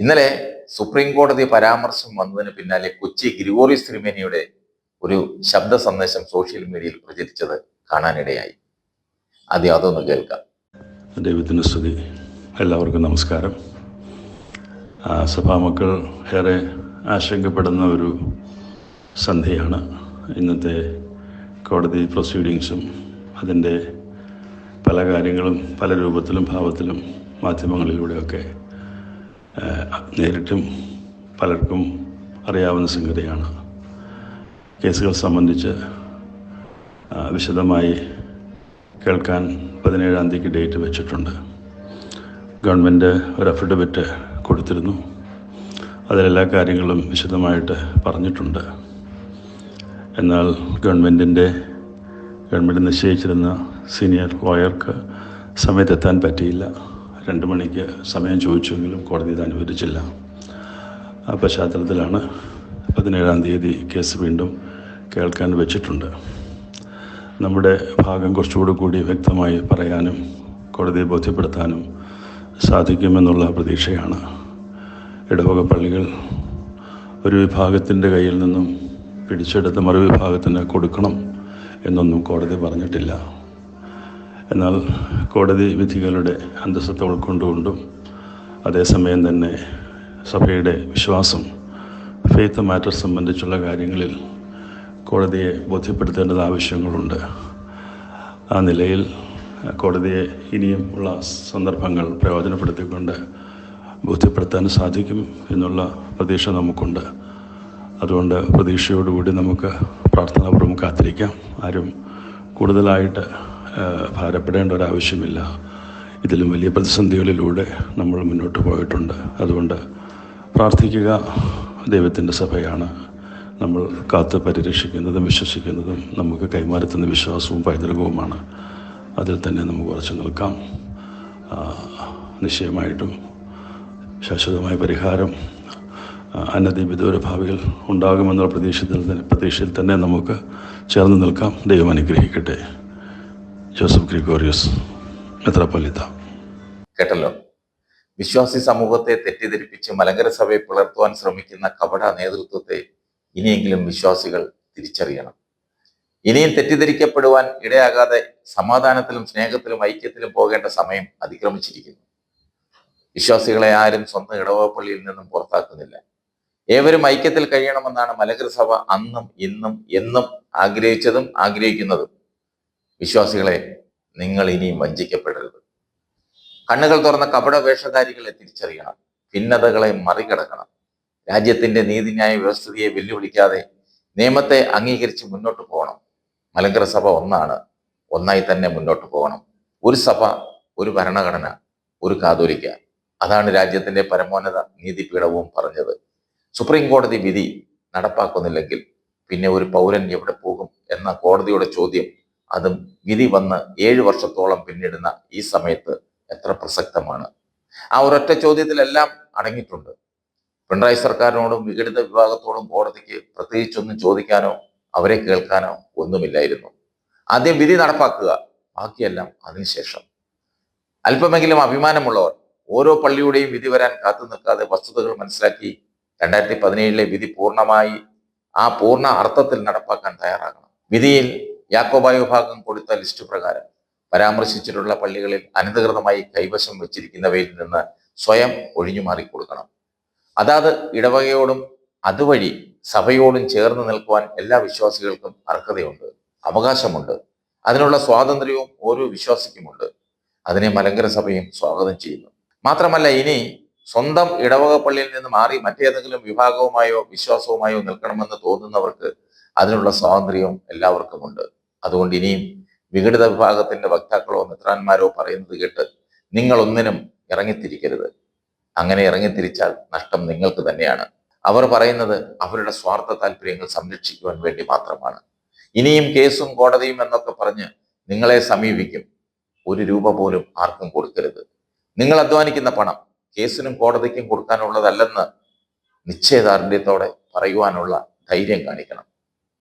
ഇന്നലെ സുപ്രീം കോടതി പരാമർശം വന്നതിന് പിന്നാലെ കൊച്ചി ഗ്രിഗോറി ശ്രീമേനിയുടെ ഒരു ശബ്ദ സന്ദേശം സോഷ്യൽ മീഡിയയിൽ പ്രചരിച്ചത് കാണാനിടയായി. ആദ്യം അതൊന്ന് കേൾക്കാം. ദൈവത്തിന് സ്തുതി. എല്ലാവർക്കും നമസ്കാരം. സഭാ സഭാമക്കൾ ഏറെ ആശങ്കപ്പെടുന്ന ഒരു സന്ധ്യയാണ്. ഇന്നത്തെ കോടതി പ്രൊസീഡിങ്സും അതിന്റെ പല കാര്യങ്ങളും പല രൂപത്തിലും ഭാവത്തിലും മാധ്യമങ്ങളിലൂടെയൊക്കെ നേരിട്ടും പലർക്കും അറിയാവുന്ന സംഗതിയാണ്. കേസുകൾ സംബന്ധിച്ച് വിശദമായി കേൾക്കാൻ പതിനേഴാം തീയതിക്ക് ഡേറ്റ് വെച്ചിട്ടുണ്ട്. ഗവൺമെന്റ് ഒരു അഫിഡവിറ്റ് കൊടുത്തിരുന്നു. അതിലെല്ലാ കാര്യങ്ങളും വിശദമായിട്ട് പറഞ്ഞിട്ടുണ്ട്. എന്നാൽ ഗവൺമെന്റിന്റെ ഗവൺമെന്റ് നിശ്ചയിച്ചിരുന്ന സീനിയർ ലോയർക്ക് സമയത്തെത്താൻ പറ്റിയില്ല. രണ്ട് മണിക്ക് സമയം ചോദിച്ചുവെങ്കിലും കോടതി ഇത് അനുവദിച്ചില്ല. ആ പശ്ചാത്തലത്തിലാണ് പതിനേഴാം തീയതി കേസ് വീണ്ടും കേൾക്കാൻ വെച്ചിട്ടുണ്ട്. നമ്മുടെ ഭാഗം കുറച്ചുകൂടി കൂടി വ്യക്തമായി പറയാനും കോടതിയെ ബോധ്യപ്പെടുത്താനും സാധിക്കുമെന്നുള്ള പ്രതീക്ഷയാണ്. ഇടവക പള്ളികൾ ഒരു വിഭാഗത്തിന്റെ കയ്യിൽ നിന്നും പിടിച്ചെടുത്ത് മറുവിഭാഗത്തിന് കൊടുക്കണം എന്നൊന്നും കോടതി പറഞ്ഞിട്ടില്ല. എന്നാൽ കോടതി വിധികളുടെ അന്തസ്സത്തെ ഉൾക്കൊണ്ടുകൊണ്ടും അതേസമയം തന്നെ സഭയുടെ വിശ്വാസം ഫെയ്ത്ത് മാറ്റർ സംബന്ധിച്ചുള്ള കാര്യങ്ങളിൽ കോടതിയെ ബോധ്യപ്പെടുത്തേണ്ടത് ആവശ്യങ്ങളുണ്ട്. ആ നിലയിൽ കോടതിയെ ഇനിയും ഉള്ള സന്ദർഭങ്ങൾ പ്രയോജനപ്പെടുത്തിക്കൊണ്ട് ബോധ്യപ്പെടുത്താൻ സാധിക്കും എന്നുള്ള പ്രതീക്ഷ നമുക്കുണ്ട്. അതുകൊണ്ട് പ്രതീക്ഷയോടുകൂടി നമുക്ക് പ്രാർത്ഥനാപൂർവം കാത്തിരിക്കാം. ആരും കൂടുതലായിട്ട് ഭാരപ്പെടേണ്ട ഒരാവശ്യമില്ല. ഇതിലും വലിയ പ്രതിസന്ധികളിലൂടെ നമ്മൾ മുന്നോട്ട് പോയിട്ടുണ്ട്. അതുകൊണ്ട് പ്രാർത്ഥിക്കുക. ദൈവത്തിന്റെ സഭയാണ് നമ്മൾ കാത്ത് പരിരക്ഷിക്കുന്നതും വിശ്വസിക്കുന്നതും നമുക്ക് കൈമാറുത്തുന്ന വിശ്വാസവും പൈതൃകവുമാണ്. അതിൽ തന്നെ നമുക്ക് ഉറച്ചു നിൽക്കാം. നിശ്ചയമായിട്ടും ശാശ്വതമായ പരിഹാരം അനധി ഭാവികൾ ഉണ്ടാകുമെന്നുള്ള പ്രതീക്ഷയിൽ തന്നെ പ്രതീക്ഷയിൽ തന്നെ നമുക്ക് ചേർന്ന് നിൽക്കാം. ദൈവം അനുഗ്രഹിക്കട്ടെ. ജോസഫ് ഗ്രിഗോറിയസ് മെത്രാപ്പൊലിത്ത. കേട്ടല്ലോ. വിശ്വാസി സമൂഹത്തെ തെറ്റിദ്ധരിപ്പിച്ച് മലങ്കര സഭയെ പിളർത്തുവാൻ ശ്രമിക്കുന്ന കപട നേതൃത്വത്തെ ഇനിയെങ്കിലും വിശ്വാസികൾ തിരിച്ചറിയണം. ഇനിയും തെറ്റിദ്ധരിക്കപ്പെടുവാൻ ഇടയാകാതെ സമാധാനത്തിലും സ്നേഹത്തിലും ഐക്യത്തിലും പോകേണ്ട സമയം അതിക്രമിച്ചിരിക്കുന്നു. വിശ്വാസികളെ ആരും സ്വന്തം ഇടവപ്പള്ളിയിൽ നിന്നും പുറത്താക്കുന്നില്ല. ഏവരും ഐക്യത്തിൽ കഴിയണമെന്നാണ് മലങ്കര സഭ അന്നും ഇന്നും എന്നും ആഗ്രഹിച്ചതും ആഗ്രഹിക്കുന്നതും. വിശ്വാസികളെ നിങ്ങൾ ഇനിയും വഞ്ചിക്കപ്പെടരുത്. കണ്ണുകൾ തുറന്ന കപട വേഷധാരികളെ തിരിച്ചറിയണം. ഭിന്നതകളെ മറികടക്കണം. രാജ്യത്തിന്റെ നീതിന്യായ വ്യവസ്ഥിതിയെ വെല്ലുവിളിക്കാതെ നിയമത്തെ അംഗീകരിച്ച് മുന്നോട്ട് പോകണം. മലങ്കര സഭ ഒന്നാണ്. ഒന്നായി തന്നെ മുന്നോട്ട് പോകണം. ഒരു സഭ ഒരു ഭരണഘടന ഒരു കാതോലിക്ക. അതാണ് രാജ്യത്തിന്റെ പരമോന്നത നീതിപീഠവും പറഞ്ഞത്. സുപ്രീം കോടതി വിധി നടപ്പാക്കുന്നില്ലെങ്കിൽ പിന്നെ ഒരു പൗരൻ എവിടെ പോകും എന്ന കോടതിയുടെ ചോദ്യം അതും വിധി വന്ന് ഏഴു വർഷത്തോളം പിന്നിടുന്ന ഈ സമയത്ത് എത്ര പ്രസക്തമാണ്. ആ ഒരൊറ്റ ചോദ്യത്തിലെല്ലാം അടങ്ങിയിട്ടുണ്ട്. പിണറായി സർക്കാരിനോടും വിഘടിത വിഭാഗത്തോടും കോടതിക്ക് പ്രത്യേകിച്ചൊന്നും ചോദിക്കാനോ അവരെ കേൾക്കാനോ ഒന്നുമില്ലായിരുന്നു. ആദ്യം വിധി നടപ്പാക്കുക ബാക്കിയെല്ലാം അതിനുശേഷം അല്പമെങ്കിലും അഭിമാനമുള്ളവർ ഓരോ പള്ളിയുടെയും വിധി വരാൻ കാത്തു നിൽക്കാതെ വസ്തുതകൾ മനസ്സിലാക്കി രണ്ടായിരത്തി പതിനേഴിലെ വിധി പൂർണമായി ആ പൂർണ അർത്ഥത്തിൽ നടപ്പാക്കാൻ തയ്യാറാകണം. വിധിയിൽ യാക്കോബായ വിഭാഗം കൊടുത്ത ലിസ്റ്റ് പ്രകാരം പരാമർശിച്ചിട്ടുള്ള പള്ളികളിൽ അനധികൃതമായി കൈവശം വെച്ചിരിക്കുന്നവയിൽ നിന്ന് സ്വയം ഒഴിഞ്ഞു മാറിക്കൊടുക്കണം അതാത് ഇടവകയോടും അതുവഴി സഭയോടും ചേർന്ന് നിൽക്കുവാൻ എല്ലാ വിശ്വാസികൾക്കും അർഹതയുണ്ട് അവകാശമുണ്ട്. അതിനുള്ള സ്വാതന്ത്ര്യവും ഓരോ വിശ്വാസിക്കുമുണ്ട്. അതിനെ മലങ്കര സഭയും സ്വാഗതം ചെയ്യുന്നു. മാത്രമല്ല ഇനി സ്വന്തം ഇടവക പള്ളിയിൽ നിന്ന് മാറി മറ്റേതെങ്കിലും വിഭാഗവുമായോ വിശ്വാസവുമായോ നിൽക്കണമെന്ന് തോന്നുന്നവർക്ക് അതിനുള്ള സ്വാതന്ത്ര്യവും എല്ലാവർക്കുമുണ്ട്. അതുകൊണ്ട് ഇനിയും വിഘടിത വിഭാഗത്തിന്റെ വക്താക്കളോ മിത്രാന്മാരോ പറയുന്നത് കേട്ട് നിങ്ങൾ ഒന്നിനും ഇറങ്ങിത്തിരിക്കരുത്. അങ്ങനെ ഇറങ്ങിത്തിരിച്ചാൽ നഷ്ടം നിങ്ങൾക്ക് തന്നെയാണ്. അവർ പറയുന്നത് അവരുടെ സ്വാർത്ഥ താല്പര്യങ്ങൾ സംരക്ഷിക്കുവാൻ വേണ്ടി മാത്രമാണ്. ഇനിയും കേസും കോടതിയും എന്നൊക്കെ പറഞ്ഞ് നിങ്ങളെ സമീപിക്കും. ഒരു രൂപ പോലും ആർക്കും കൊടുക്കരുത്. നിങ്ങൾ അധ്വാനിക്കുന്ന പണം കേസിനും കോടതിക്കും കൊടുക്കാനുള്ളതല്ലെന്ന് നിശ്ചയദാർഢ്യത്തോടെ പറയുവാനുള്ള ധൈര്യം കാണിക്കണം.